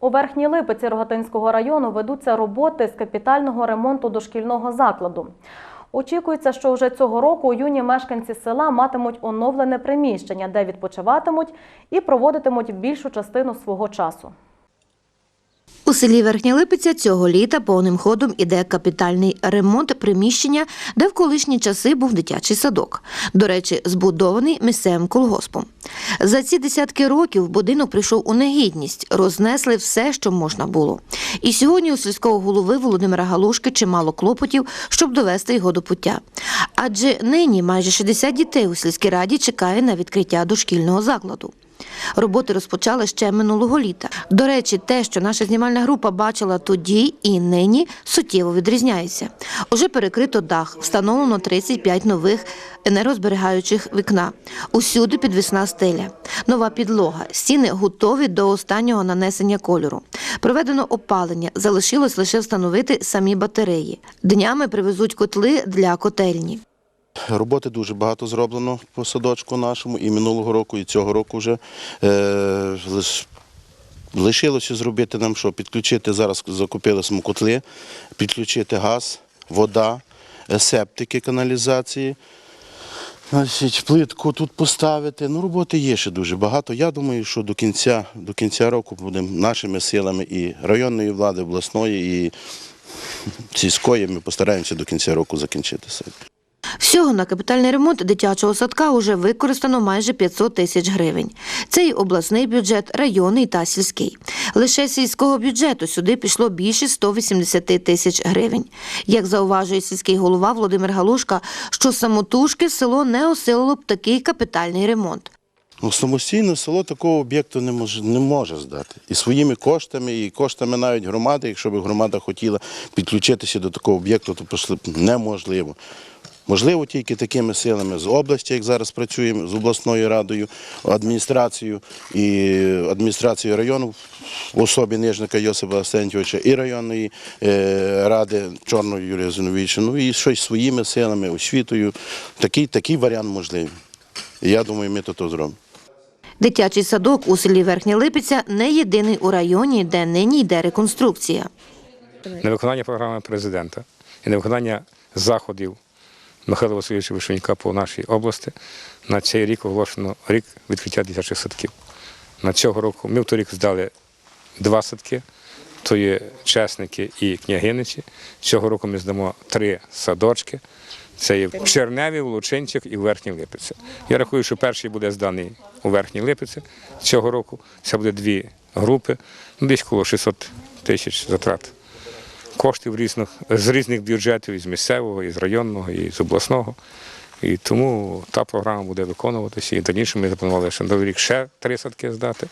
У Верхній Липиці Рогатинського району ведуться роботи з капітального ремонту дошкільного закладу. Очікується, що вже цього року юні мешканці села матимуть оновлене приміщення, де відпочиватимуть і проводитимуть більшу частину свого часу. У селі Верхня Липиця цього літа повним ходом іде капітальний ремонт приміщення, де в колишні часи був дитячий садок. До речі, збудований місцевим колгоспом. За ці десятки років будинок прийшов у негідність, рознесли все, що можна було. І сьогодні у сільського голови Володимира Галушки чимало клопотів, щоб довести його до пуття. Адже нині майже 60 дітей у сільській раді чекає на відкриття дошкільного закладу. Роботи розпочали ще минулого літа. До речі, те, що наша знімальна група бачила тоді і нині, суттєво відрізняється. Уже перекрито дах, встановлено 35 нових енергозберігаючих вікна. Усюди підвісна стеля, нова підлога, стіни готові до останнього нанесення кольору. Проведено опалення, залишилось лише встановити самі батареї. Днями привезуть котли для котельні. Роботи дуже багато зроблено по садочку нашому і минулого року, і цього року вже. Е, лишилося зробити нам, що підключити зараз закупили самокотли, підключити газ, вода, е, септики, каналізації. Значить, плитку тут поставити. Ну, роботи є ще дуже багато. Я думаю, що до кінця, до кінця року будемо нашими силами і районної влади, обласної, і сільської. Ми постараємося до кінця року закінчити все. Всього на капітальний ремонт дитячого садка вже використано майже 500 тисяч гривень. Це і обласний бюджет, районний та сільський. Лише сільського бюджету сюди пішло більше 180 тисяч гривень. Як зауважує сільський голова Володимир Галушка, що самотужки село не осилило б такий капітальний ремонт. Ну, самостійно село такого об'єкту не може, не може здати. І своїми коштами, і коштами навіть громади, якщо б громада хотіла підключитися до такого об'єкту, то просто б неможливо. Можливо, тільки такими силами з області, як зараз працюємо, з обласною радою, адміністрацією і адміністрацією району в особі Нижника Йосипа Астентьовича і районної е, ради Чорної Юрія Зиновійовича, ну і щось своїми силами, освітою. Такий, такий варіант можливий. І я думаю, ми то зробимо. Дитячий садок у селі Верхня Липиця не єдиний у районі, де нині йде реконструкція. невиконання програми президента і невиконання заходів Михайла Васильовича Вишенька по нашій області. На цей рік оголошено рік відкриття дитячих садків. На цього року ми в той рік здали два садки, то є чесники і княгиничі. Цього року ми здамо три садочки. Це є в Черневі, в Лучинцях і в Верхній Липиці. Я рахую, що перший буде зданий у Верхній Липиці цього року. Це буде дві групи, ну, десь коло 600 тисяч затрат коштів різних, з різних бюджетів, і з місцевого, і з районного, і з обласного. І тому та програма буде виконуватися. І раніше ми запланували ще новий рік ще три садки здати.